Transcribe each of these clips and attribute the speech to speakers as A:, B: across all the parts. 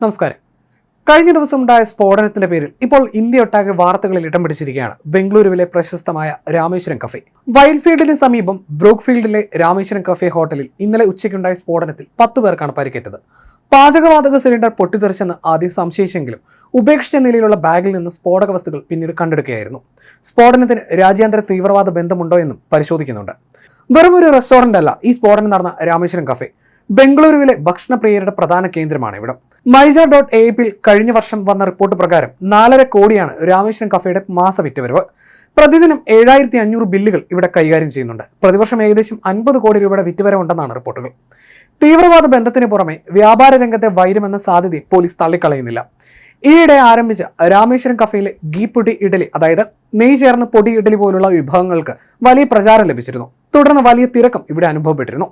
A: നമസ്കാരം. കഴിഞ്ഞ ദിവസം ഉണ്ടായ സ്ഫോടനത്തിന്റെ പേരിൽ ഇപ്പോൾ ഇന്ത്യ ഒട്ടാകെ വാർത്തകളിൽ ഇടം പിടിച്ചിരിക്കുകയാണ്. ബംഗളൂരുവിലെ പ്രശസ്തമായ രാമേശ്വരം കഫേ. വൈൽഫീൽഡിന് സമീപം ബ്രൂക്ക്ഫീൽഡിലെ രാമേശ്വരം കഫേ ഹോട്ടലിൽ ഇന്നലെ ഉച്ചയ്ക്കുണ്ടായ സ്ഫോടനത്തിൽ പത്ത് പേർക്കാണ് പരിക്കേറ്റത്. പാചകവാതക സിലിണ്ടർ പൊട്ടിത്തെറിച്ചെന്ന് ആദ്യം സംശയിച്ചെങ്കിലും ഉപേക്ഷിച്ച നിലയിലുള്ള ബാഗിൽ നിന്ന് സ്ഫോടക വസ്തുക്കൾ പിന്നീട് കണ്ടെടുക്കുകയായിരുന്നു. സ്ഫോടനത്തിന് രാജ്യാന്തര തീവ്രവാദ ബന്ധമുണ്ടോ എന്നും പരിശോധിക്കുന്നുണ്ട്. വെറും ഒരു റെസ്റ്റോറന്റ് അല്ല ഈ സ്ഫോടനം നടന്ന രാമേശ്വരം കഫേ. ബംഗളൂരുവിലെ ഭക്ഷണപ്രിയരുടെ പ്രധാന കേന്ദ്രമാണ് ഇവിടം. മൈജ ഡോട്ട് എ പിൽ കഴിഞ്ഞ വർഷം വന്ന റിപ്പോർട്ട് പ്രകാരം നാലര കോടിയാണ് രാമേശ്വരം കഫേയുടെ മാസ പ്രതിദിനം ഏഴായിരത്തി അഞ്ഞൂറ് ബില്ലുകൾ ഇവിടെ കൈകാര്യം ചെയ്യുന്നുണ്ട്. പ്രതിവർഷം ഏകദേശം അൻപത് കോടി രൂപയുടെ വിറ്റുവരവുണ്ടെന്നാണ് റിപ്പോർട്ടുകൾ. തീവ്രവാദ ബന്ധത്തിന് പുറമെ വ്യാപാര രംഗത്തെ വൈരമെന്ന സാധ്യതയും പോലീസ് തള്ളിക്കളയുന്നില്ല. ഈയിടെ ആരംഭിച്ച രാമേശ്വരം കഫയിലെ ഗീ പൊടി ഇഡലി അതായത് നെയ് ചേർന്ന പൊടി ഇഡലി പോലുള്ള വിഭവങ്ങൾക്ക് വലിയ പ്രചാരം ലഭിച്ചിരുന്നു. തുടർന്ന് വലിയ തിരക്കും ഇവിടെ അനുഭവപ്പെട്ടിരുന്നു.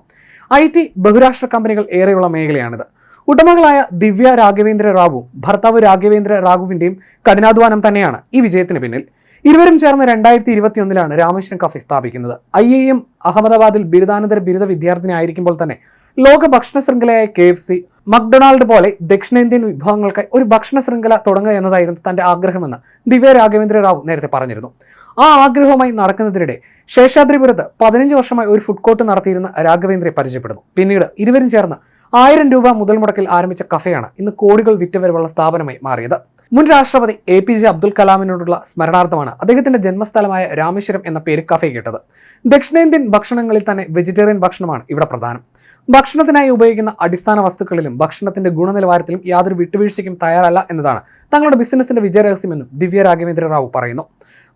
A: ഐ ടി ബഹുരാഷ്ട്ര കമ്പനികൾ ഏറെയുള്ള മേഖലയാണിത്. ഉടമകളായ ദിവ്യ രാഘവേന്ദ്ര റാവു ഭർത്താവ് രാഘവേന്ദ്ര റാഘുവിന്റെയും കഠിനാധ്വാനം തന്നെയാണ് ഈ വിജയത്തിന് പിന്നിൽ. ഇരുവരും ചേർന്ന് രണ്ടായിരത്തി ഇരുപത്തിയൊന്നിലാണ് രാമേശ്വരം കഫേ സ്ഥാപിക്കുന്നത്. ഐ എ എം അഹമ്മദാബാദിൽ ബിരുദാനന്തര ബിരുദ വിദ്യാർത്ഥിനി ആയിരിക്കുമ്പോൾ തന്നെ ലോക ഭക്ഷണ ശൃംഖലയായ കെ എഫ് സി മക്ഡൊണാൾഡ് പോലെ ദക്ഷിണേന്ത്യൻ വിഭവങ്ങൾക്കായി ഒരു ഭക്ഷണ ശൃംഖല തുടങ്ങുക എന്നതായിരുന്നു തന്റെ ആഗ്രഹമെന്ന് ദിവ്യ രാഘവേന്ദ്ര റാവു നേരത്തെ പറഞ്ഞിരുന്നു. ആ ആഗ്രഹവുമായി നടക്കുന്നതിനിടെ ശേഷാദ്രിപുരത്ത് പതിനഞ്ച് വർഷമായി ഒരു ഫുഡ് കോർട്ട് നടത്തിയിരുന്ന രാഘവേന്ദ്രയെ പരിചയപ്പെടുന്നു. പിന്നീട് ഇരുവരും ചേർന്ന് ആയിരം രൂപ മുതൽ മുടക്കിൽ ആരംഭിച്ച കഫയാണ് ഇന്ന് കോടികൾ വിറ്റവരവുള്ള സ്ഥാപനമായി മാറിയത്. മുൻ രാഷ്ട്രപതി എ പി ജെ അബ്ദുൽ കലാമിനോടുള്ള സ്മരണാർത്ഥമാണ് അദ്ദേഹത്തിന്റെ ജന്മസ്ഥലമായ രാമേശ്വരം എന്ന പേര് കഫേ കേട്ടത്. ദക്ഷിണേന്ത്യൻ ഭക്ഷണങ്ങളിൽ തന്നെ വെജിറ്റേറിയൻ ഭക്ഷണമാണ് ഇവിടെ പ്രധാനം. ഭക്ഷണത്തിനായി ഉപയോഗിക്കുന്ന അടിസ്ഥാന വസ്തുക്കളിലും ഭക്ഷണത്തിന്റെ ഗുണനിലവാരത്തിലും യാതൊരു വിട്ടുവീഴ്ചയ്ക്കും തയ്യാറല്ല എന്നതാണ് തങ്ങളുടെ ബിസിനസിന്റെ വിജയരഹസ്യമെന്നും ദിവ്യ രാഘവേന്ദ്ര റാവു പറയുന്നു.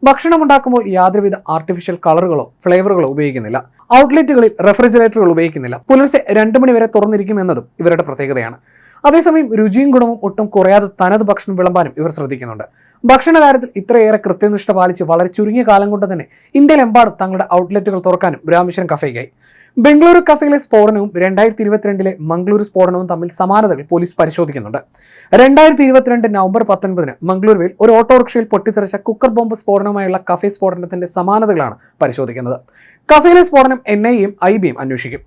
A: ഭക്ഷണം ഉണ്ടാക്കുമ്പോൾ യാതൊരുവിധ ആർട്ടിഫിഷ്യൽ കളറുകളോ ഫ്ലേവറുകളോ ഉപയോഗിക്കുന്നില്ല. ഔട്ട്ലെറ്റുകളിൽ റെഫ്രിജറേറ്ററുകൾ ഉപയോഗിക്കുന്നില്ല. പുലർച്ചെ രണ്ട് മണിവരെ തുറന്നിരിക്കും എന്നതും ഇവരുടെ പ്രത്യേകതയാണ്. അതേസമയം രുചിയും ഗുണവും ഒട്ടും കുറയാതെ തനത് ഭക്ഷണം വിളമ്പാനും ഇവർ ശ്രദ്ധിക്കുന്നുണ്ട്. ഭക്ഷണ കാര്യത്തിൽ ഇത്രയേറെ കൃത്യനിഷ്ഠ പാലിച്ച് വളരെ ചുരുങ്ങിയ കാലം കൊണ്ട് തന്നെ ഇന്ത്യയിലെമ്പാടും തങ്ങളുടെ ഔട്ട്ലെറ്റുകൾ തുറക്കാനും രാമേശ്വരം കഫേക്കായി ബംഗളൂരു കഫയിലെ സ്ഫോടനവും രണ്ടായിരത്തി ഇരുപത്തിരണ്ടിലെ മംഗളൂരു സ്ഫോടനവും തമ്മിൽ സമാനതകൾ പോലീസ് പരിശോധിക്കുന്നുണ്ട്. രണ്ടായിരത്തി ഇരുപത്തിരണ്ട് നവംബർ പത്തൊൻപതിന് മംഗളൂരുവിൽ ഒരു ഓട്ടോറിക്ഷയിൽ പൊട്ടിത്തെറിച്ച കുക്കർ ബോംബ് സ്ഫോടനവുമായുള്ള കഫേ സ്ഫോടനത്തിന്റെ സമാനതകളാണ് പരിശോധിക്കുന്നത്. കഫേയിലെ സ്ഫോടനം എൻ ഐയും ഐ ബിയും അന്വേഷിക്കും.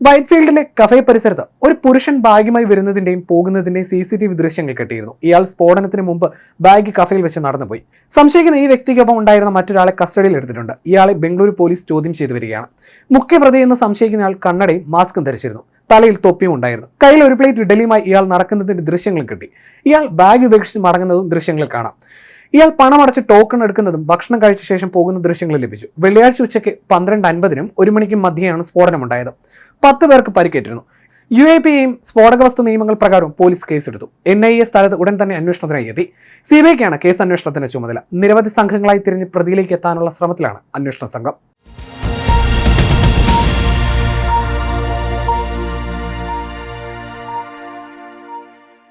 A: വൈറ്റ്ഫീൽഡിലെ കഫേ പരിസരത്ത് ഒരു പുരുഷൻ ബാഗുമായി വരുന്നതിന്റെയും പോകുന്നതിന്റെയും സി സി ടി വി ദൃശ്യങ്ങൾ കിട്ടിയിരുന്നു. ഇയാൾ സ്ഫോടനത്തിന് മുമ്പ് ബാഗ് കഫയിൽ വെച്ച് നടന്നുപോയി. സംശയിക്കുന്ന ഈ വ്യക്തിക്കൊപ്പം ഉണ്ടായിരുന്ന മറ്റൊരാളെ കസ്റ്റഡിയിൽ എടുത്തിട്ടുണ്ട്. ഇയാളെ ബംഗളൂരു പോലീസ് ചോദ്യം ചെയ്തു വരികയാണ്. മുഖ്യപ്രതി എന്ന് സംശയിക്കുന്ന ആൾ കണ്ണടയും മാസ്കും ധരിച്ചിരുന്നു. തലയിൽ തൊപ്പിയും ഉണ്ടായിരുന്നു. കയ്യിൽ ഒരു പ്ലേറ്റ് ഇഡലിയുമായി ഇയാൾ നടക്കുന്നതിന്റെ ദൃശ്യങ്ങൾ കിട്ടി. ഇയാൾ ബാഗ് ഉപേക്ഷിച്ച് മടങ്ങുന്നതും ദൃശ്യങ്ങൾ കാണാം. ഇയാൾ പണമടച്ച് ടോക്കൺ എടുക്കുന്നതും ഭക്ഷണം കഴിച്ച ശേഷം പോകുന്ന ദൃശ്യങ്ങൾ ലഭിച്ചു. വെള്ളിയാഴ്ച ഉച്ചയ്ക്ക് പന്ത്രണ്ട് അൻപതിനും ഒരു മണിക്കും മധ്യയാണ് സ്ഫോടനമുണ്ടായത്. പത്ത് പേർക്ക് പരിക്കേറ്റിരുന്നു. യു എ പിയെയും സ്ഫോടക വസ്തു നിയമങ്ങൾ പ്രകാരം പോലീസ് കേസെടുത്തു. എൻ ഐ എ സ്ഥലത്ത് ഉടൻ തന്നെ അന്വേഷണത്തിനായി എത്തി. സി ബി ഐക്കാണ് കേസ് അന്വേഷണത്തിന്റെ ചുമതല. നിരവധി സംഘങ്ങളായി തിരിഞ്ഞ് പ്രതിയിലേക്ക് എത്താനുള്ള ശ്രമത്തിലാണ് അന്വേഷണ സംഘം.